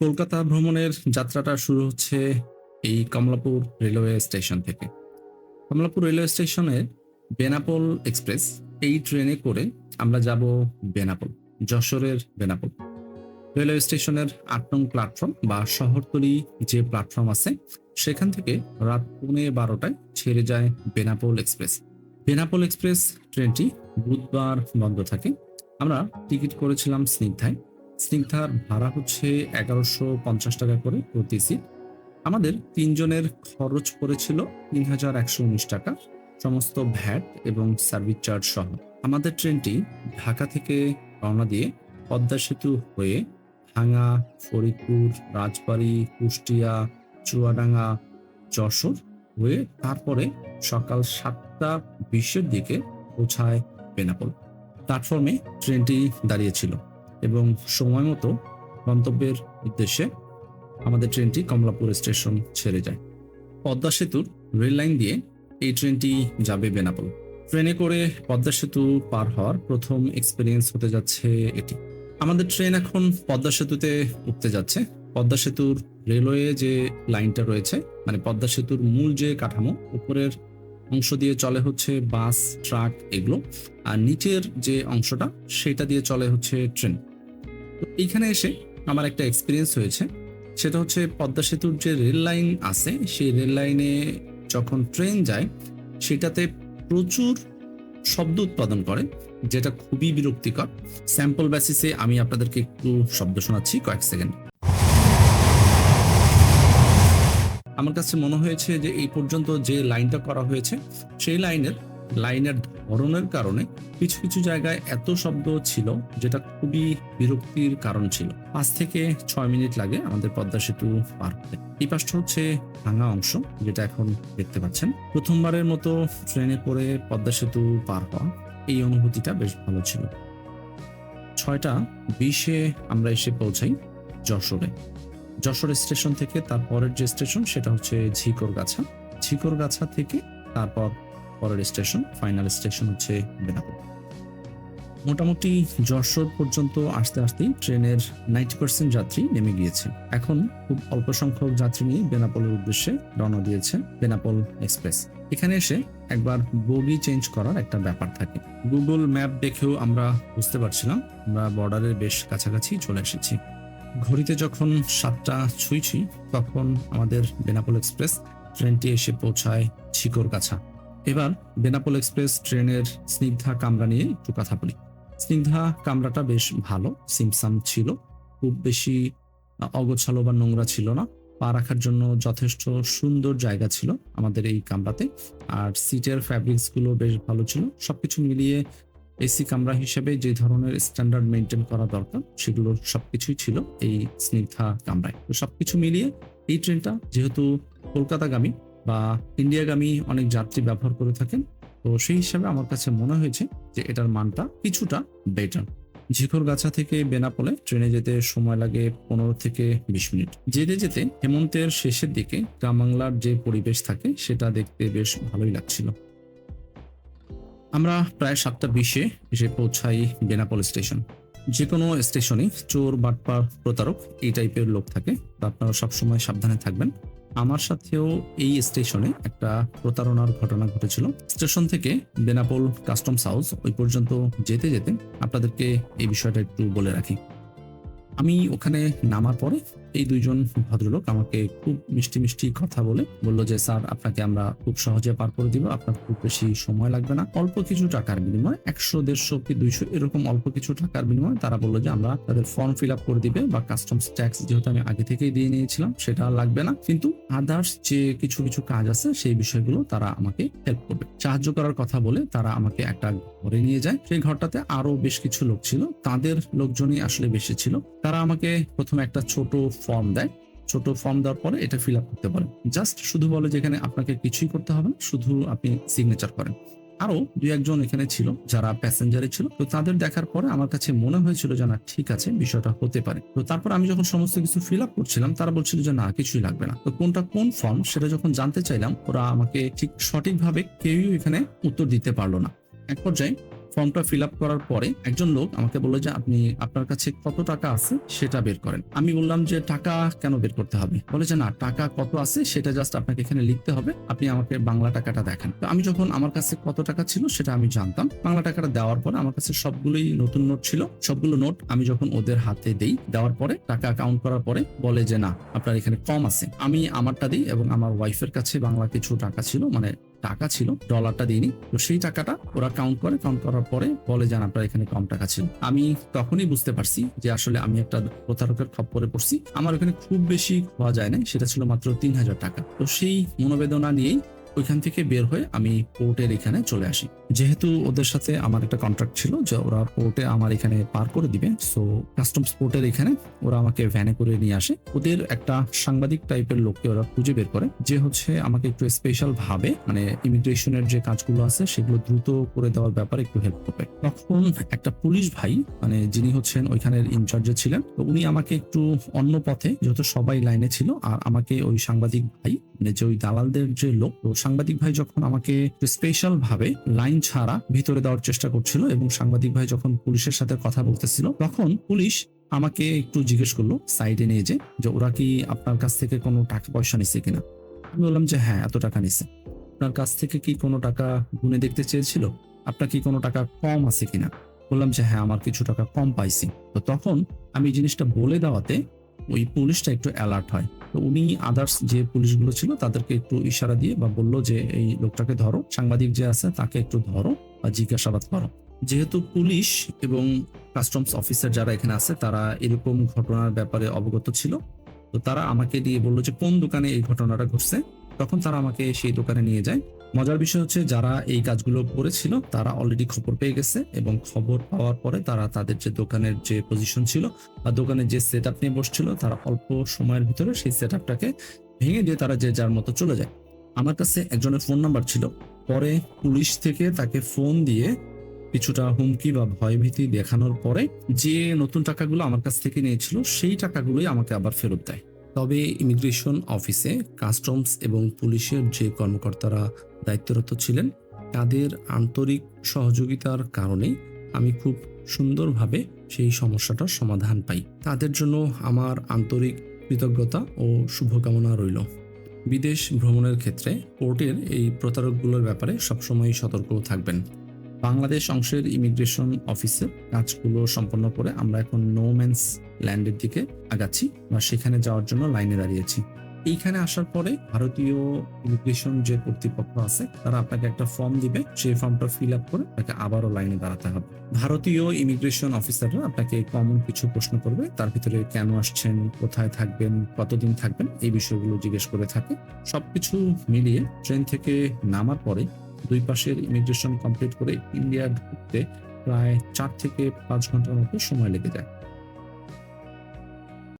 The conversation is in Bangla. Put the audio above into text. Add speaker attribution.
Speaker 1: কলকাতা ভ্রমণের যাত্রাটা শুরু হচ্ছে এই কমলাপুর রেলওয়ে স্টেশন থেকে। কমলাপুর রেলওয়ে স্টেশনে বেনাপোল এক্সপ্রেস, এই ট্রেনে করে আমরা যাব বেনাপোল, যশোরের বেনাপোল। রেলওয়ে স্টেশনের আট নং প্ল্যাটফর্ম বা শহরতলি যে প্ল্যাটফর্ম আছে, সেখান থেকে রাত পৌনে বারোটায় ছেড়ে যায় বেনাপোল এক্সপ্রেস। বেনাপোল এক্সপ্রেস ট্রেনটি বুধবার বন্ধ থাকে। আমরা টিকিট করেছিলাম স্নিগ্ধায়। স্নিগ্ধার ভাড়া হচ্ছে এগারোশো পঞ্চাশ টাকা করে প্রতি সিট আমাদের তিনজনের খরচ পড়েছিল তিন হাজার একশো উনিশ টাকা, সমস্ত ভ্যাট এবং সার্ভিস চার্জ সহ। আমাদের ট্রেনটি ঢাকা থেকে রওনা দিয়ে পদ্মা সেতু হয়ে ভাঙা, ফরিদপুর, রাজবাড়ি, কুষ্টিয়া, চুয়াডাঙ্গা, যশোর হয়ে তারপরে সকাল সাতটা বিশের দিকে পৌঁছায় বেনাপোল। প্ল্যাটফর্মে ট্রেনটি দাঁড়িয়েছিল। এবং সময় মতো গন্তব্যের উদ্দেশ্যে আমাদের ট্রেনটি কমলাপুর স্টেশন ছেড়ে যায়। পদ্মা সেতুর রেল লাইন দিয়ে এই ট্রেনটি যাবে বেনাপোল। ট্রেনে করে পদ্মা সেতু পার হওয়ার প্রথম এক্সপিরিয়েন্স হতে যাচ্ছে এটি। আমাদের ট্রেন এখন পদ্মা সেতুতে উঠতে যাচ্ছে। পদ্মা সেতুর রেলওয়ে যে লাইনটা রয়েছে মানে পদ্মা সেতুর মূল যে কাঠামো, উপরের অংশ দিয়ে চলে হচ্ছে বাস, ট্রাক এগুলো, আর নিচের যে অংশটা, সেটা দিয়ে চলে হচ্ছে ট্রেন। এইখানে এসে আমার একটা এক্সপিরিয়েন্স হয়েছে। সেটা হচ্ছে পদ্মা সেতুর যে রেল লাইন আছে, সেই রেল লাইনে যখন ট্রেন যায়, সেটাতে প্রচুর শব্দ উৎপাদন করে, যেটা খুবই বিরক্তিকর। স্যাম্পল বেসিসে আমি আপনাদেরকে একটু শব্দ শোনাচ্ছি কয়েক সেকেন্ড আমার কাছে মনে হয়েছে যে এই পর্যন্ত যে লাইনটা করা হয়েছে, সেই লাইনের লাইনের ধরনের কারণে কিছু কিছু জায়গায় এত শব্দ ছিল যেটা খুবই বিরক্তির কারণ ছিল। পাঁচ থেকে ছয় মিনিট লাগে আমাদের পদ্মা সেতু পার হতে। এই পাশটা হচ্ছে ভাঙা অংশ, যেটা এখন দেখতে পাচ্ছেন। প্রথমবারের মতো ট্রেনে করে পদ্মা সেতু পার হওয়া এই অনুভূতিটা বেশ ভালো ছিল। ছয়টা বিশে আমরা এসে পৌঁছাই যশোরে। যশোর স্টেশন থেকে তারপরের যে স্টেশন, সেটা হচ্ছে ঝিকরগাছা। ঝিকরগাছা থেকে তারপর পরের স্টেশন, ফাইনাল স্টেশন হচ্ছে বেনাপোল। মোটামুটি যশোর পর্যন্ত আসতে আসতেই ট্রেনের নাইনটি পার্সেন্ট যাত্রী নেমে গিয়েছে। এখন খুব অল্প সংখ্যক যাত্রী নিয়ে বেনাপোলের উদ্দেশ্যে রওনা দিয়েছে বেনাপোল এক্সপ্রেস। এখানে এসে একবার বগি চেঞ্জ করার একটা ব্যাপার থাকে। গুগল ম্যাপ দেখেও আমরা বুঝতে পারছিলাম, আমরা বর্ডারের বেশ কাছাকাছি চলে এসেছি। ঘড়িতে যখন সাতটা ছুঁইছি, তখন আমাদের বেনাপোল এক্সপ্রেস ট্রেনটি এসে পৌঁছায় ছিকরগাছা এবার বেনাপোল এক্সপ্রেস ট্রেনের স্নিগ্ধা কামরা নিয়ে একটু কথা বলি। স্নিগ্ধা কামরাটা বেশ ভালো, সিমসাম ছিল, খুব বেশি অগোছালো বা নোংরা ছিল না। পা রাখার জন্য যথেষ্ট সুন্দর জায়গা ছিল আমাদের এই কামরাতে। আর সিটের ফ্যাব্রিক্সগুলো বেশ ভালো ছিল। সবকিছু মিলিয়ে এসি কামরা হিসেবে যে ধরনের স্ট্যান্ডার্ড মেনটেন করা দরকার, সেগুলো সবকিছুই ছিল এই স্নিগ্ধা কামরায়। তো সবকিছু মিলিয়ে এই ট্রেনটা যেহেতু কলকাতাগামী বা ইন্ডিয়াগামী অনেক যাত্রী ব্যবহার করে থাকেন। তো সেই হিসাবে আমার কাছে মনে হয়েছে যে এটার মানটা কিছুটা বেটার ঝিকরগাছা থেকে বেনাপোলে ট্রেনে যেতে সময় লাগে পনেরো থেকে বিশ মিনিট। যেতে যেতে হেমন্তের শেষের দিকে গ্রাম বাংলার যে পরিবেশ থাকে, সেটা দেখতে বেশ ভালোই লাগছিল। আমরা প্রায় সাতটা বিশে এসে পৌঁছাই বেনাপোল স্টেশন। যে কোনো স্টেশনে চোর, বাটপার, প্রতারক এই টাইপের লোক থাকে। আপনারা সবসময় সাবধানে থাকবেন। আমার সাথেও এই স্টেশনে একটা প্রতারণার ঘটনা ঘটেছিল। স্টেশন থেকে বেনাপোল কাস্টমস হাউস ওই পর্যন্ত যেতে যেতে আপনাদেরকে এই বিষয়টা একটু বলে রাখি। আমি ওখানে নামার পরে এই দুইজন ভদ্রলোক আমাকে খুব মিষ্টি মিষ্টি কথা বলে বলল যে, স্যার, আপনাকে আমরা খুব সহজে পার করে দিব। আপনার খুব বেশি সময় লাগবে না। অল্প কিছু টাকার বিনিময়ে, একশো, দেড়শো কি দুইশো, এরকম অল্প কিছু টাকার বিনিময়ে তারা বলল যে, আমরা তাদের ফর্ম ফিল আপ করে দিবে বা কাস্টমস ট্যাক্স যেহেতু আমি আগে থেকেই দিয়ে নিয়েছিলাম, সেটা লাগবে না। কিন্তু আদার্স যে কিছু কিছু কাজ আছে, সেই বিষয়গুলো তারা আমাকে হেল্প করবে। সাহায্য করার কথা বলে তারা আমাকে একটা ঘরে নিয়ে যায়। সেই ঘরটাতে আরও বেশ কিছু লোক ছিল। তাদের লোকজনই আসলে বেশি ছিল। তারা আমাকে প্রথমে একটা ছোট ফর্ম দেয়, ছোট ফর্ম দেওয়ার পরে এটা ফিল আপ করতে পারেন। জাস্ট শুধু বলে যে এখানে আপনাকে কিছুই করতে হবে শুধু আপনি সিগনেচার করেন। আরও দুই একজন এখানে ছিল, যারা প্যাসেঞ্জারে ছিল, তো তাদের দেখার পরে আমার কাছে মনে হয়েছিল যে, না, ঠিক আছে, বিষয়টা হতে পারে। তো তারপর আমি যখন সমস্ত কিছু ফিল আপ করছিলাম, তারা বলছিল যে, না, কিছুই লাগবে না। তো কোনটা কোন ফর্ম সেটা যখন জানতে চাইলাম, ওরা আমাকে ঠিক সঠিকভাবে কেউই এখানে উত্তর দিতে পারল না। এক পর্যায়ে ফর্মটা ফিল আপ করার পরে একজন লোক আমাকে বলল যে, আপনি, আপনার কাছে কত টাকা আছে সেটা বের করেন। আমি বললাম যে, টাকা কেন বের করতে হবে? বলে যে, না, টাকা কত আছে সেটা জাস্ট আপনাকে এখানে লিখতে হবে। আপনি আমাকে বাংলা টাকাটা দেখান। তো আমি যখন আমার কাছে কত টাকা ছিল সেটা আমি জানতাম। বাংলা টাকাটা দেওয়ার পরে আমার কাছে সবগুলোই নতুন নোট ছিল। সবগুলো নোট আমি যখন ওদের হাতে দেই, দেওয়ার পরে টাকা কাউন্ট করার পরে বলে যে, না, আপনার এখানে কম আছে। আমি আমারটা দিই এবং আমার ওয়াইফের কাছে বাংলা কিছু টাকা ছিল মানে টাকা ছিল ডলারটা দিইনি। তো সেই টাকাটা ওরা কাউন্ট করে কাউন্ট করার পরে বলে যান আপনার এখানে কম টাকা ছিল। আমি তখনই বুঝতে পারছি যে আসলে আমি একটা প্রতারকের খপ্পরে পড়ছি। আমার ওখানে খুব বেশি পাওয়া যায় নাই, সেটা ছিল মাত্র তিন হাজার টাকা। তো সেই মনোবেদনা নিয়েই ওইখান থেকে বের হয়ে আমি পোর্টের এখানে চলে আসি। যেহেতু ওদের সাথে আমার একটা কন্ট্রাক্ট ছিল যে ওরা পোর্টে আমার এখানে পার করে দিবে সো কাস্টমস পোর্টের এখানে ওরা আমাকে ভ্যানে করে নিয়ে আসে। ওদের একটা সাংবাদিক টাইপের লোককে ওরা খুঁজে বের করে, যে হচ্ছে আমাকে একটু স্পেশাল ভাবে মানে ইমিগ্রেশনের যে কাজগুলো আছে সেগুলো দ্রুত করে দেওয়ার ব্যাপারে একটু হেল্প করবে। তখন একটা পুলিশ ভাই মানে যিনি হচ্ছেন ওইখানের ইনচার্জে ছিলেন, তো উনি আমাকে একটু অন্য পথে, যেহেতু সবাই লাইনে ছিল, আর আমাকে ওই সাংবাদিক ভাই মানে যে ওই দালালদের যে লোক তো সাংবাদিক ভাই যখন আমাকে স্পেশাল ভাবে লাইন ছাড়া ভিতরে দেওয়ার চেষ্টা করছিল এবং সাংবাদিক ভাই যখন পুলিশের সাথে কথা বলতেছিল, তখন পুলিশ আমাকে একটু জিজ্ঞেস করল সাইডে নিয়ে যে যে ওরা কি আপনার কাছ থেকে কোনো টাকা পয়সা নিছে কিনা? আমি বললাম যে হ্যাঁ এত টাকা নিছে। আপনার কাছ থেকে কি কোনো টাকা গুনে দেখতে চেয়েছিল? আপনার কি কোনো টাকা কম আছে কিনা? বললাম যে হ্যাঁ আমার কিছু টাকা কম পাইছি। তো তখন আমি জিনিসটা বলে দেওয়াতে ওই পুলিশটা একটু অ্যালার্ট হয়। তো উনি আদার্স যে পুলিশগুলো ছিল তাদেরকে একটু ইশারা দিয়ে বা বলল যে, এই লোকটাকে ধরো, সাংবাদিক যে আছে তাকে একটু ধরো বা জিজ্ঞাসাবাদ করো। যেহেতু পুলিশ এবং কাস্টমস অফিসার যারা এখানে আছে তারা এরকম ঘটনার ব্যাপারে অবগত ছিল। তো তারা আমাকে দিয়ে বলল যে, কোন দোকানে এই ঘটনাটা ঘটছে? তখন তারা আমাকে সেই দোকানে নিয়ে যায়। মজার বিষয় হচ্ছে যারা এই কাজগুলো করেছিল, তারা অলরেডি খবর পেয়ে গেছে এবং খবর পাওয়ার পরে তারা তাদের যে দোকানের যে পজিশন ছিল বা দোকানের যে সেট আপ নিয়ে বসছিল, তারা অল্প সময়ের ভিতরে সেই সেট আপটাকে ভেঙে দিয়ে তারা যে যার মতো চলে যায়। আমার কাছে একজনের ফোন নাম্বার ছিল, পরে পুলিশ থেকে তাকে ফোন দিয়ে কিছুটা হুমকি বা ভয়ভীতি দেখানোর পরে যে নতুন টাকাগুলো আমার কাছ থেকে নিয়েছিল, সেই টাকাগুলোই আমাকে আবার ফেরত দেয়। তবে ইমিগ্রেশন অফিসে কাস্টমস এবং পুলিশের যে কর্মকর্তারা দায়িত্বরত ছিলেন, তাদের আন্তরিক সহযোগিতার কারণেই আমি খুব সুন্দরভাবে সেই সমস্যাটার সমাধান পাই। তাদের জন্য আমার আন্তরিক কৃতজ্ঞতা ও শুভকামনা রইল। বিদেশ ভ্রমণের ক্ষেত্রে পোর্টের এই প্রতারকগুলোর ব্যাপারে সবসময় সতর্ক থাকবেন। বাংলাদেশ অংশের ইমিগ্রেশন অফিসের কাজগুলো সম্পন্ন করে আমরা এখন নো ম্যান্স ল্যান্ডের দিকে আগাচ্ছি বা সেখানে যাওয়ার জন্য লাইনে দাঁড়িয়েছি। এইখানে আসার পরে ভারতীয় ইমিগ্রেশন যে কর্তৃপক্ষ আছে, তারা আপনাকে একটা ফর্ম দিবে, সেই ফর্মটা ফিল আপ করে আপনাকে আবারও লাইনে দাঁড়াতে হবে। ভারতীয় ইমিগ্রেশন অফিসাররা আপনাকে কমন কিছু প্রশ্ন করবে, তার ভিতরে কেন আসছেন, কোথায় থাকবেন, কতদিন থাকবেন, এই বিষয়গুলো জিজ্ঞেস করে থাকে। সবকিছু মিলিয়ে ট্রেন থেকে নামার পরে দুই পাশের ইমিগ্রেশন কমপ্লিট করে ইন্ডিয়া ঢুকতে প্রায় চার থেকে পাঁচ ঘণ্টার মতো সময় লেগে যায়।